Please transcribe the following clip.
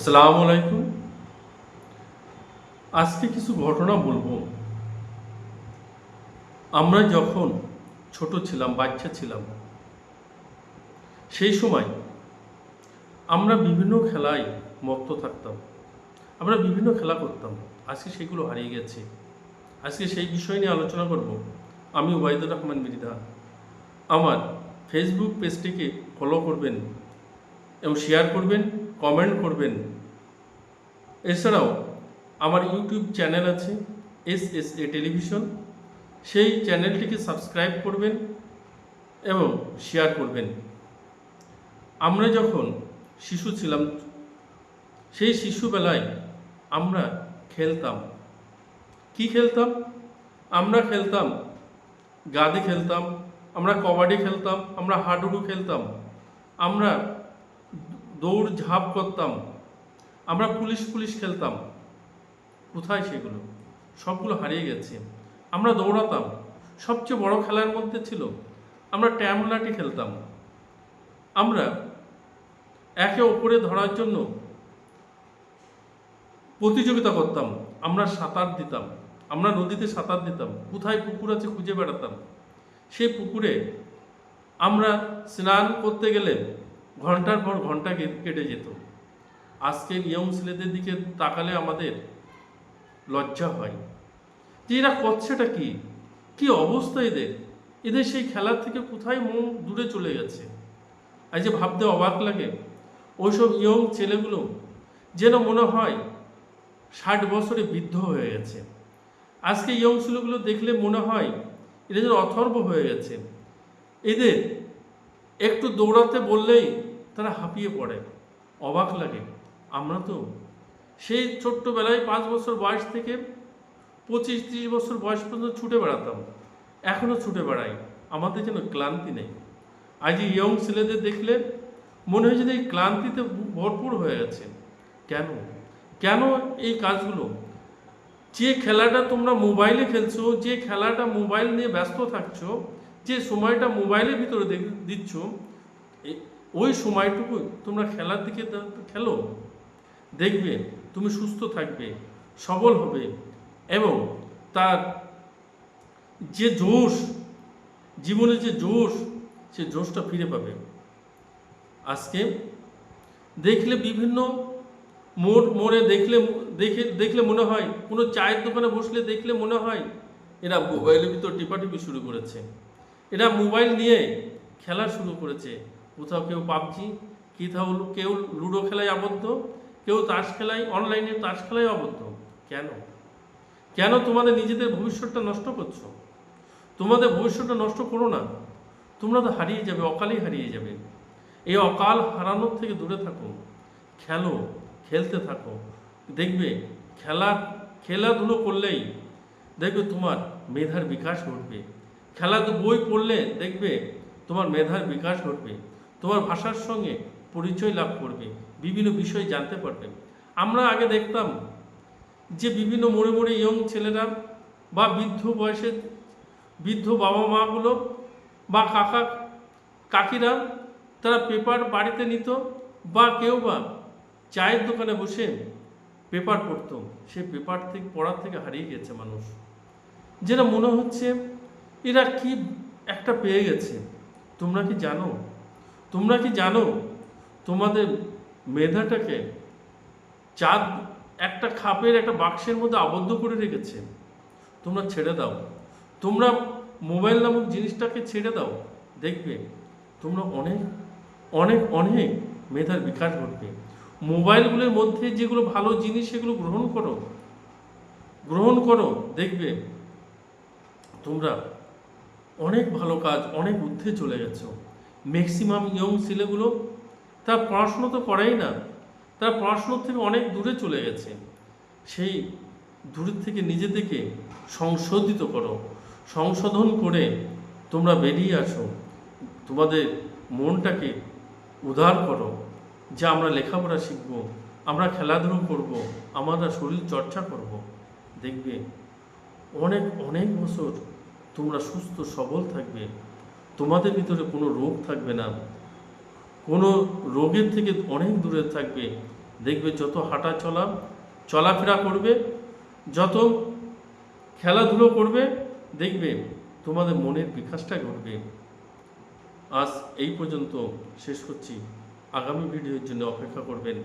আসসালামু আলাইকুম। আজকে কিছু ঘটনা বলব। আমরা যখন ছোট ছিলাম, বাচ্চা ছিলাম, সেই সময় আমরা বিভিন্ন খেলায় মত্ত থাকতাম। আমরা বিভিন্ন খেলা করতাম। আজকে সেগুলো হারিয়ে গেছে। আজকে সেই বিষয় নিয়ে আলোচনা করব। আমি ওয়াইদুর রহমান মৃধা আমার ফেসবুক পেজটিকে ফলো করবেন এবং শেয়ার করবেন। কমেন্ট করবেন। এছাড়াও আমার ইউটিউব চ্যানেল আছে এস এস এ টেলিভিশন। সেই চ্যানেলটিকে সাবস্ক্রাইব করবেন এবং শেয়ার করবেন। আমরা যখন শিশু ছিলাম, সেই শিশুবেলায় আমরা খেলতাম। কি খেলতাম? আমরা খেলতাম গাদি খেলতাম, আমরা কবাডি খেলতাম, আমরা হাডুডু খেলতাম। আমরা দৌড় ঝাঁপ করতাম। আমরা পুলিশ পুলিশ খেলতাম। কোথায় সেগুলো? সবগুলো হারিয়ে গেছে। আমরা দৌড়াতাম। সবচেয়ে বড় খেলার মধ্যে ছিল, আমরা ট্যামলাটি খেলতাম। আমরা একে অপরে ধরার জন্য প্রতিযোগিতা করতাম। আমরা সাঁতার দিতাম। আমরা নদীতে সাঁতার দিতাম। কোথায় পুকুর আছে খুঁজে বেড়াতাম। সেই পুকুরে আমরা স্নান করতে গেলে ঘণ্টার পর ঘণ্টা কেটে যেত। আজকের ইয়ং ছেলেদের দিকে তাকালে আমাদের লজ্জা হয়। যে এরা করছেটা কি? কি অবস্থা এদের? এদের সেই খেলার থেকে কোথায় মন দূরে চলে গেছে? আজ যে ভাবতে অবাক লাগে, ওইসব ইয়ং ছেলেগুলো যেন মনে হয় ষাট বছরে বৃদ্ধ হয়ে গেছে। আজকে ইয়ং ছেলেগুলো দেখলে মনে হয় এরা যেন অথর্ব হয়ে গেছে। এদের একটু দৌড়াতে বললেই তারা হাঁপিয়ে পড়ে, অবাক লাগে। আমরা তো সেই ছোট্টবেলায় পাঁচ বছর বয়স থেকে পঁচিশ ত্রিশ বছর বয়স পর্যন্ত ছুটে বেড়াতাম। এখনও ছুটে বেড়াই। আমাদের যেন ক্লান্তি নেই। আজ ইয়ং ছেলেদের দেখলে মনে হয় যে এই ক্লান্তিতে ভরপুর হয়ে গেছে। কেন? কেন এই কাজগুলো? যে খেলাটা তোমরা মোবাইলে খেলছো, যে খেলাটা মোবাইল নিয়ে ব্যস্ত থাকছো যে সময়টা মোবাইলের ভিতরে দিচ্ছ ওই সময়টুকু তোমরা খেলার দিকে খেলো। দেখবে তুমি সুস্থ থাকবে, সবল হবে এবং তার যে জোশ জীবনে যে জোশ, সে জোশটা ফিরে পাবে। আজকে দেখলে বিভিন্ন মোড়, মোড়ে দেখলে, দেখে, দেখলে মনে হয়, কোনো চায়ের দোকানে বসলে দেখলে মনে হয়, এরা মোবাইলের ভিতর টিপাটিপি শুরু করেছে। এরা মোবাইল নিয়ে খেলা শুরু করেছে। কোথাও কেউ পাবজি, কোথাও কেউ লুডো খেলায় আবদ্ধ, কেউ তাস খেলায়, অনলাইনে তাস খেলায় আবদ্ধ। কেন? কেন তোমাদের নিজেদের ভবিষ্যৎটা নষ্ট করছ? তোমাদের ভবিষ্যৎটা নষ্ট করো না। তোমরা তো হারিয়ে যাবে, অকালেই হারিয়ে যাবে। এই অকাল হারানোর থেকে দূরে থাকো। খেলো, খেলতে থাকো। দেখবে খেলা, খেলাধুলো করলেই দেখবে তোমার মেধার বিকাশ ঘটবে। খেলা বই পড়লে দেখবে তোমার মেধার বিকাশ ঘটবে, তোমার ভাষার সঙ্গে পরিচয় লাভ করবে, বিভিন্ন বিষয় জানতে পারবে। আমরা আগে দেখতাম যে বিভিন্ন মোড়ে মোড়ে ইয়ং ছেলেরা বা বৃদ্ধ বয়সের বৃদ্ধ বাবা মাগুলো বা কাকা কাকিরা তারা পেপার বাড়িতে নিত বা কেউ বা চায়ের দোকানে বসে পেপার পড়তো। সে পেপার থেকে, পড়ার থেকে হারিয়ে গেছে মানুষ। যেটা মনে হচ্ছে এরা কি একটা পেয়ে গেছে? তোমরা কি জানো? তোমরা কি জানো? তোমাদের মেধাটাকে চাঁদ একটা খাপের একটা বাক্সের মধ্যে আবদ্ধ করে রেখেছে। তোমরা ছেড়ে দাও। তোমরা মোবাইল নামক জিনিসটাকে ছেড়ে দাও। দেখবে তোমরা অনেক অনেক অনেক মেধার বিকাশ ঘটবে। মোবাইলগুলোর মধ্যে যেগুলো ভালো জিনিস সেগুলো গ্রহণ করো। গ্রহণ করো। দেখবে তোমরা অনেক ভালো কাজ, অনেক ঊর্ধ্বে চলে গেছো। ম্যাক্সিমাম ইয়ং ছেলেগুলো তারা পড়াশুনো তো করেই না, তারা পড়াশুনোর থেকে অনেক দূরে চলে গেছে। সেই দূরের থেকে নিজেদেরকে সংশোধিত করো, সংশোধন করে তোমরা বেরিয়ে আসো। তোমাদের মনটাকে উদার করো, যে আমরা লেখাপড়া শিখব, আমরা খেলাধুলো করব, আমরা শরীর চর্চা করব। দেখবে অনেক অনেক বছর তোমরা সুস্থ, সবল থাকবে। তোমাদের ভিতরে কোনো রোগ থাকবে না। কোনো রোগের থেকে অনেক দূরে থাকবে। দেখবে যত হাঁটা চলা, চলাফেরা করবে, যত খেলাধুলো করবে, দেখবে তোমাদের মনের বিকাশটা ঘটবে। আজ এই পর্যন্ত শেষ করছি। আগামী ভিডিওর জন্য অপেক্ষা করবেন।